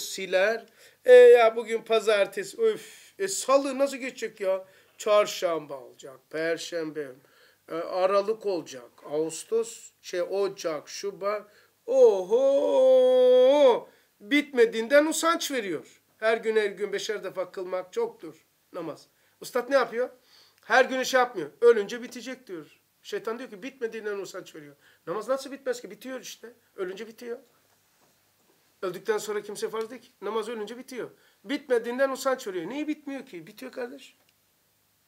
siler. E ya bugün pazartesi öf. E salı nasıl geçecek ya? Çarşamba olacak, perşembe, e, aralık olacak, Ağustos, şey Ocak, Şubat. Oho! Bitmediğinden usanç veriyor. Her gün her gün beşer defa kılmak çoktur namaz. Ustad ne yapıyor? Her gün şey yapmıyor. Ölünce bitecek diyor. Şeytan diyor ki bitmediğinden usanç veriyor. Namaz nasıl bitmez ki? Bitiyor işte. Ölünce bitiyor. Öldükten sonra kimse farz değil ki. Namaz ölünce bitiyor. Bitmediğinden usanç veriyor. Niye bitmiyor ki? Bitiyor kardeş.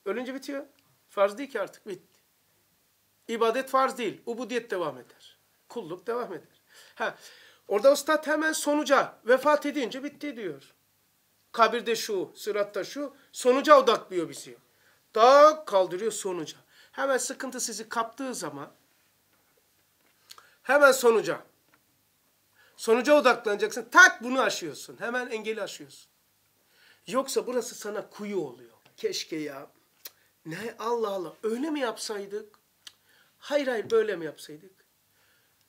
Ölünce bitiyor. Farz değil ki artık bitti. İbadet farz değil. Ubudiyet devam eder. Kulluk devam eder. Ha, orada ustad hemen sonuca vefat edince bitti diyor. Kabirde şu, sıratta şu, sonuca odaklıyor bizi. Daha kaldırıyor sonuca. Hemen sıkıntı sizi kaptığı zaman hemen sonuca. Sonuca odaklanacaksın. Tak bunu aşıyorsun. Hemen engeli aşıyorsun. Yoksa burası sana kuyu oluyor. Keşke ya. Ne Allah Allah. Öyle mi yapsaydık? Hayır hayır böyle mi yapsaydık?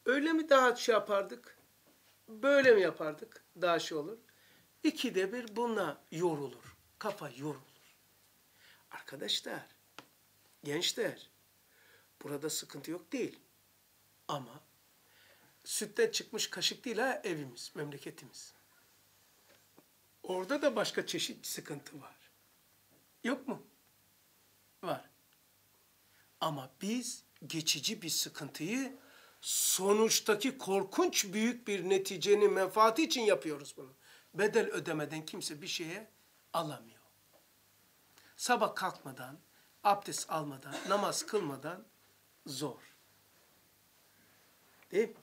Öyle mi daha şey yapardık? Böyle mi yapardık? Daha şey olur. İkide bir bununla yorulur. Kafa yorulur. Arkadaşlar, gençler, burada sıkıntı yok değil. Ama sütten çıkmış kaşık değil ha evimiz, memleketimiz. Orada da başka çeşit sıkıntı var. Yok mu? Var. Ama biz geçici bir sıkıntıyı sonuçtaki korkunç büyük bir neticenin menfaati için yapıyoruz bunu. Bedel ödemeden kimse bir şeye alamıyor. Sabah kalkmadan, abdest almadan, namaz kılmadan zor. Değil mi?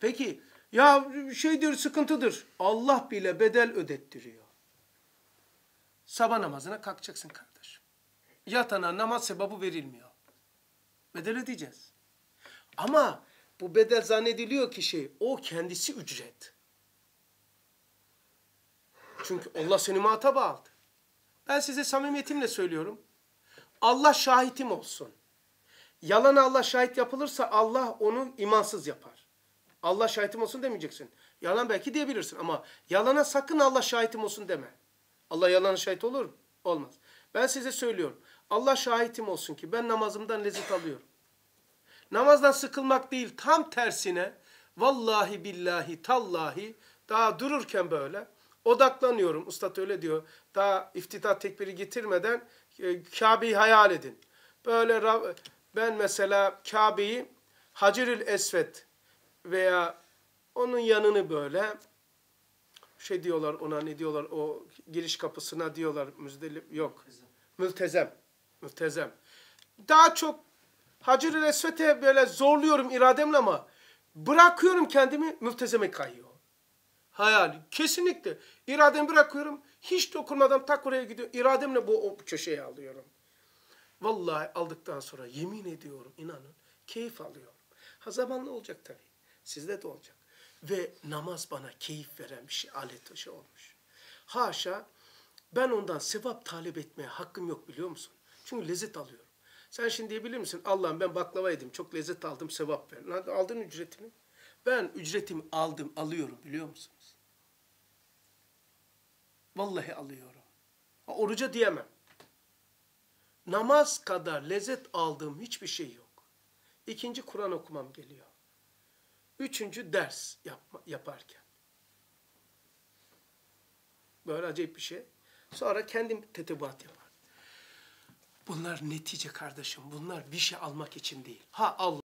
Peki ya şeydir sıkıntıdır. Allah bile bedel ödettiriyor. Sabah namazına kalkacaksın kardeşim. Yatana namaz sevabı verilmiyor. Bedel ödeyeceğiz. Ama bu bedel zannediliyor ki şey, o kendisi ücret. Çünkü Allah seni muhataba aldı. Ben size samimiyetimle söylüyorum. Allah şahitim olsun. Yalan Allah şahit yapılırsa Allah onu imansız yapar. Allah şahitim olsun demeyeceksin. Yalan belki diyebilirsin ama yalana sakın Allah şahitim olsun deme. Allah yalana şahit olur mu? Olmaz. Ben size söylüyorum. Allah şahitim olsun ki ben namazımdan lezzet alıyorum. Namazdan sıkılmak değil tam tersine vallahi billahi tallahi daha dururken böyle odaklanıyorum. Ustad öyle diyor. Daha iftitah tekbiri getirmeden e, Kabe'yi hayal edin. Böyle ben mesela Kabe'yi Hacerül Esved veya onun yanını böyle şey diyorlar ona ne diyorlar o giriş kapısına diyorlar müzdelip yok. Mültezem. Mültezem. Daha çok Hacer-ül Esved'e böyle zorluyorum irademle ama bırakıyorum kendimi mültezeme kayıyor. Hayal. Kesinlikle. İrademi bırakıyorum. Hiç dokunmadan tak oraya gidiyor. İrademle bu o köşeye alıyorum. Vallahi aldıktan sonra yemin ediyorum inanın keyif alıyorum. Ha zamanla olacak tabii. Sizde de olacak. Ve namaz bana keyif veren bir şey, alet şey olmuş. Haşa ben ondan sevap talep etmeye hakkım yok biliyor musun? Çünkü lezzet alıyorum. Sen şimdi diyebilir misin? Allah'ım ben baklava yedim, çok lezzet aldım, sevap ver. Aldın ücretini. Ben ücretimi aldım, alıyorum biliyor musunuz? Vallahi alıyorum. Oruca diyemem. Namaz kadar lezzet aldığım hiçbir şey yok. İkinci Kur'an okumam geliyor. Üçüncü ders yapma, yaparken. Böyle acayip bir şey. Sonra kendim tetebuat yapar. Bunlar netice kardeşim. Bunlar bir şey almak için değil. Ha Allah.